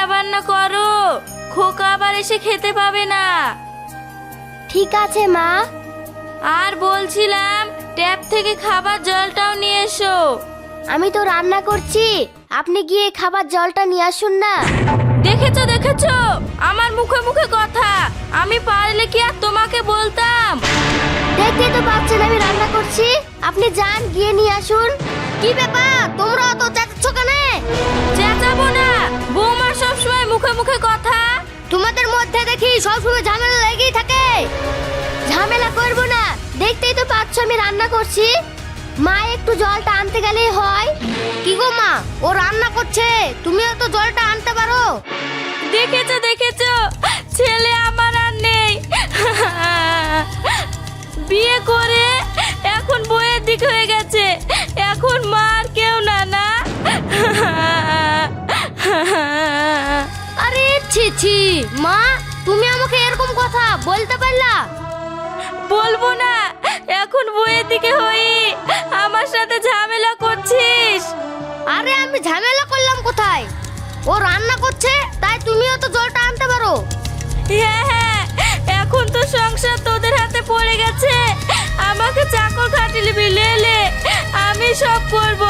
রান্না বান্না করো। খোকা আবার এসে খেতে পাবে না। ঠিক আছে মা। আর বলছিলাম ট্যাপ থেকে খাবার জলটাও নিয়ে এসো। আমি তো রান্না করছি। আপনি গিয়ে খাবার জলটা নিয়ে আসুন না। দেখেছ দেখেছ? আমার মুখে মুখে কথা। আমি পারলে কি আর তোমাকে বলতাম? দেখতে তো পাচ্ছেন আমি রান্না করছি। আপনি যান গিয়ে নিয়ে আসুন। কি ব্যাপার? তোমরা অত চেঁচাচ্ছ কেন? চেঁচাবো না। বৌমা সবসময় মুখে মুখে কথা? তোমাদের মধ্যে দেখি সবসময় ঝামেলা লেগেই থাকে। ঝামেলা করব না। দেখতেই তো পাচ্ছ আমি রান্না করছি। মা একটু জলটা আনতে গেলেই হয়। কি গো মা ও রান্না করছে। তুমিও তো জলটা আনতে পারো। দেখেছ দেখেছ? ছেলে আমার আর নেই। বিয়ে করে কথা বলতে পারলা? বলব না। এখন বইয়ের দিকে হই। আমার সাথে ঝামেলা করছিস। আরে আমি ঝামেলা করলাম কোথায়? ও রান্না করছে তাই তুমিও তো জলটা আনতে পারো। হ্যাঁ হ্যাঁ। এখন তো সংসার তোদের হাতে পড়ে গেছে। আমাকে চাকর খাটিলি বিলেলে আমি সব করব।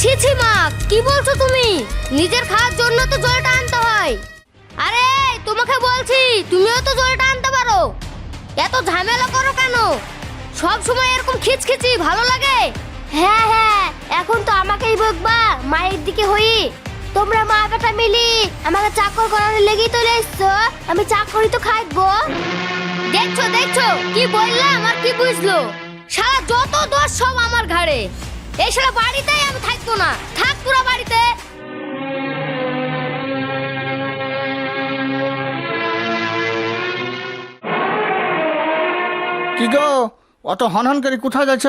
ছি ছি মা কি বলছো তুমি? নিজের খাওয়ার জন্য তো জলটা আনতে হয়। আরে তোমাকে বলছি, তুমিও তো জলটা আনতে পারো। এত ঝামেলা করো কেন? সব সময় এরকম খিচখিচি, ভালো লাগে? হ্যাঁ হ্যাঁ এখন তো আমাকেই বকবা, মায়ের দিকে হই। তোমরা মা বেটা মিলি আমাকে চাকর করানোর লেগেই চলে এসছো। আমি চাকরি তো খাইবো। দেখছ দেখছ, কি বললাম আর কি বুঝলো? সারা যত দোষ সব আমার ঘাড়ে। এই সারা বাড়িতেই আমি থাকব না। থাক পুরো বাড়িতে। কি গো অত হনহন করে কোথায় যাচ্ছ?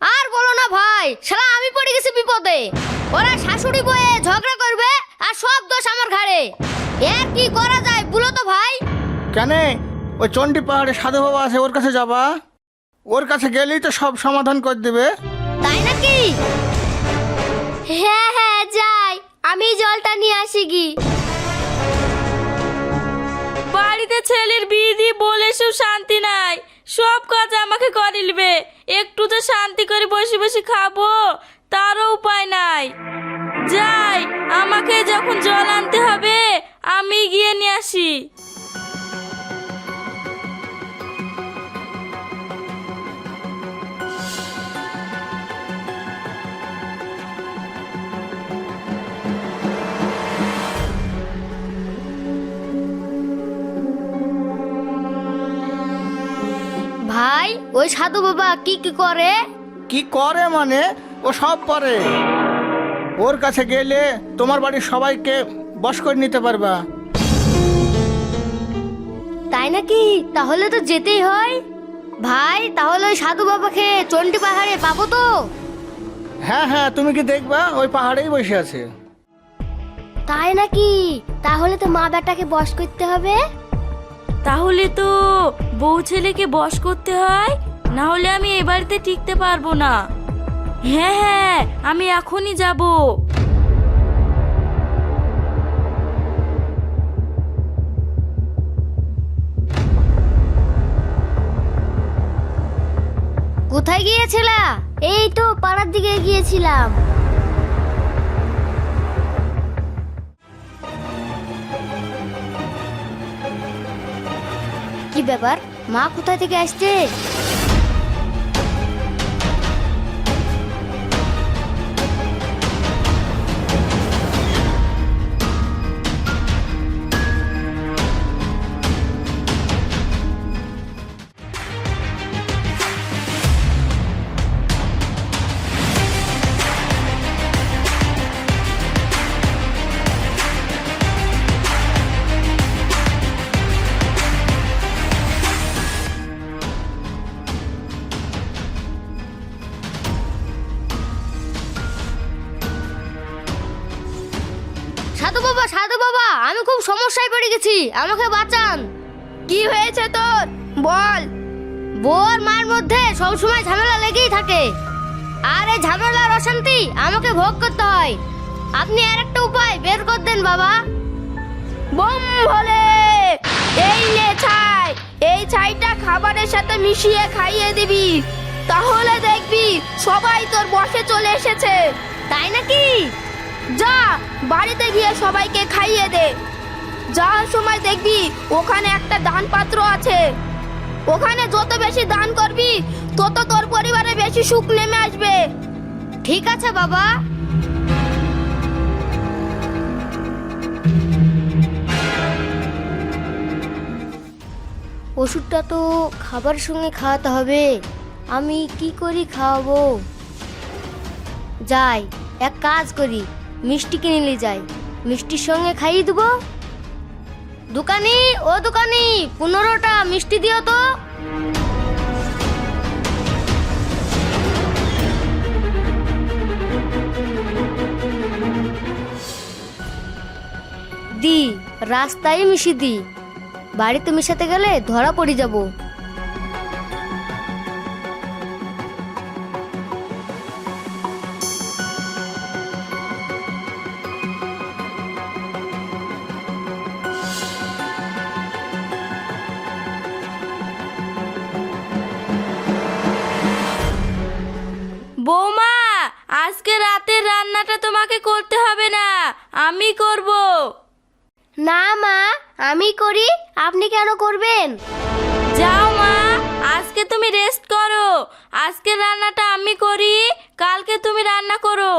আর বলো না ভাই সারা আমি পড়ে গেছি বিপদে। ওরা শাশুড়ি বয়ে ঝগড়া করবে আর সব দোষ আমার ঘাড়ে। এর কি করা যায় বলো তো ভাই? কেন? ওই চণ্ডী পাহাড়ে সাধু বাবা আছে ওর কাছে যাবা? ওর কাছে গেলেই তো সব সমাধান করে দেবে। তাই নাকি? হ্যাঁ হ্যাঁ যাই। আমি জলটা নিয়ে আসি কি বাড়িতে ছেলের বিয়ে দিয়ে বলে সব শান্তি নাই। সব কাজ আমাকে করে করিলবে একটু তো শান্তি করে বসে বসে খাব, তারও উপায় নাই। যাই, আমাকে যখন জল আনতে হবে, আমি গিয়ে নিয়ে আসি। ভাই ওই সাধু বাবা কি কি করে? কি করে মানে? ও সব পারে ওর কাছে গেলে তোমার বাড়ির সবাইকে বশ করে নিতে পারবা। তাই নাকি? তাহলে তো যেতেই হয়। ভাই তাহলে ওই সাধু বাবাকে চন্ডী পাহাড়ে পাবো তো? হ্যাঁ হ্যাঁ তুমি কি দেখবা? ওই পাহাড়েই বসে আছে। তাই নাকি? তাহলে তো মা বেটাকে বস করতে হবে। তাহলে তো বউ ছেলেকে বশ করতে হয়? না হলে আমি এ বাড়িতে টিকতে পারব না। হ্যাঁ হ্যাঁ আমি এখনই যাব। কোথায় গিয়েছিলা? এই তো পাড়ার দিকে গিয়েছিলাম। কি ব্যাপার? মা কোথা থেকে আসছে? সাধু বাবা, আমি খুব সমস্যায় পড়ে গেছি। আমাকে বাঁচান। কি হয়েছে তোর? বল। বোর মার মধ্যে সবসময় ঝামেলা লেগেই থাকে। আর এই ঝামেলার অশান্তি আমাকে ভোগ করতে হয়। আপনি আর একটা উপায় বের করে দেন, বাবা। বোম ভোলে এই নে ছাই। এই ছাইটা খাবারের সাথে মিশিয়ে খাইয়ে দিবি। তাহলে দেখবি সবাই তোর বসে চলে এসেছে। তাই নাকি? যা, বাড়িতে গিয়ে সবাইকে খাইয়ে দে। যাওয়ার সময় দেখবি ওখানে একটা দান পাত্র আছে। ওখানে যত বেশি দান করবি, তত তোর পরিবারে বেশি সুখ নেমে আসবে। ঠিক আছে, বাবা। ওষুধটা তো খাবার সঙ্গে খাওয়াতে হবে। আমি কি করি খাওয়াবো? যাই, এক কাজ করি। মিষ্টি কিনে নিয়ে যাই মিষ্টির সঙ্গে খাইয়ে দেবো। দোকানি, ও দোকানি, পনেরোটা মিষ্টি দিও তো। দি, রাস্তায় মিশি দি। বাড়িতে মিশাতে গেলে ধরা পড়ে যাব। আমি করব। না মা আমি করি। আপনি কেন করবেন? যাও মা আজকে তুমি রেস্ট করো। আজকে রান্নাটা আমি করি কালকে তুমি রান্না করো।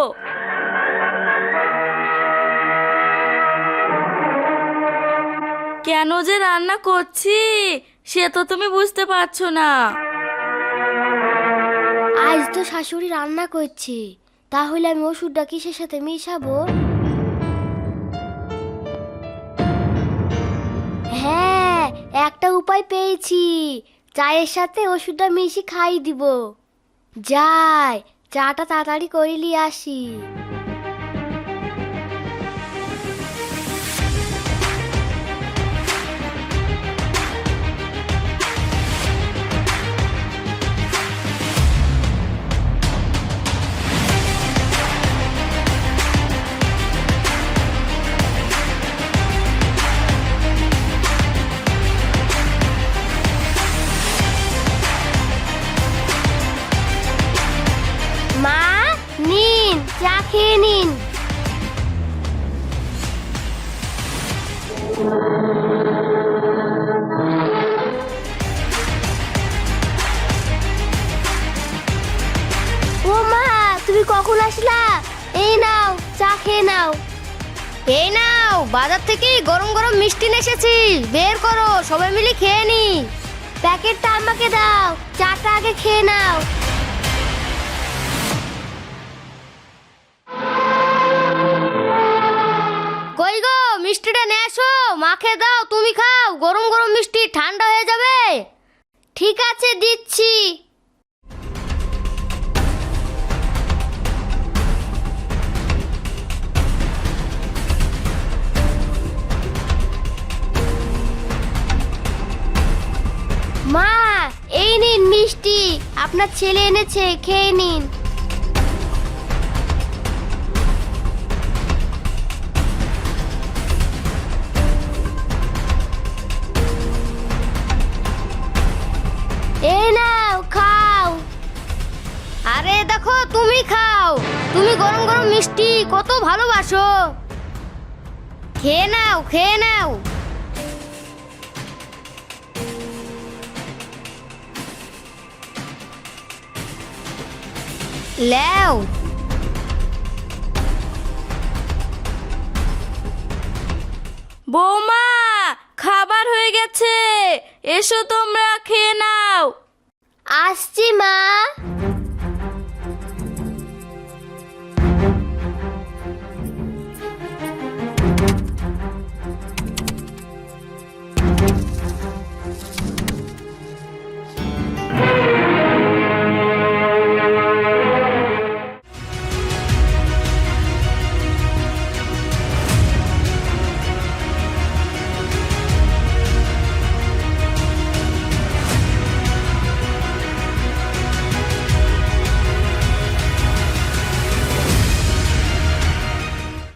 কেন যে রান্না করছি সে তো তুমি বুঝতে পারছ না। আজ তো শাশুড়ি রান্না করছে। তাহলে আমি ওষুধটা কিসের সাথে মিশাবো? একটা উপায় পেয়েছি। চায়ের সাথে ওষুধটা মিশিয়ে খাই দিব। যাই চাটা তাড়াতাড়ি করিলি আসি। খেয়ে নাও। এই নাও, বাজার থেকে গরম গরম মিষ্টি এসেছি। বের করো, সবাই মিলে খেয়ে নি। প্যাকেটটা আমাকে দাও, চাটা আগে খেয়ে নাও। কই গো, মিষ্টিটা নিয়ে এসো মাখে দাও, তুমি খাও। গরম গরম মিষ্টি, ঠান্ডা হয়ে যাবে। ঠিক আছে, দিচ্ছি। আপনার ছেলে এনেছে, খেয়ে নিন। এই নাও, খাও। আরে দেখো, তুমি খাও। তুমি গরম গরম মিষ্টি কত ভালোবাসো। খেয়ে নাও খেয়ে নাও। লেও বৌমা খাবার হয়ে গেছে। এসো তোমরা খেয়ে নাও। আসছি মা।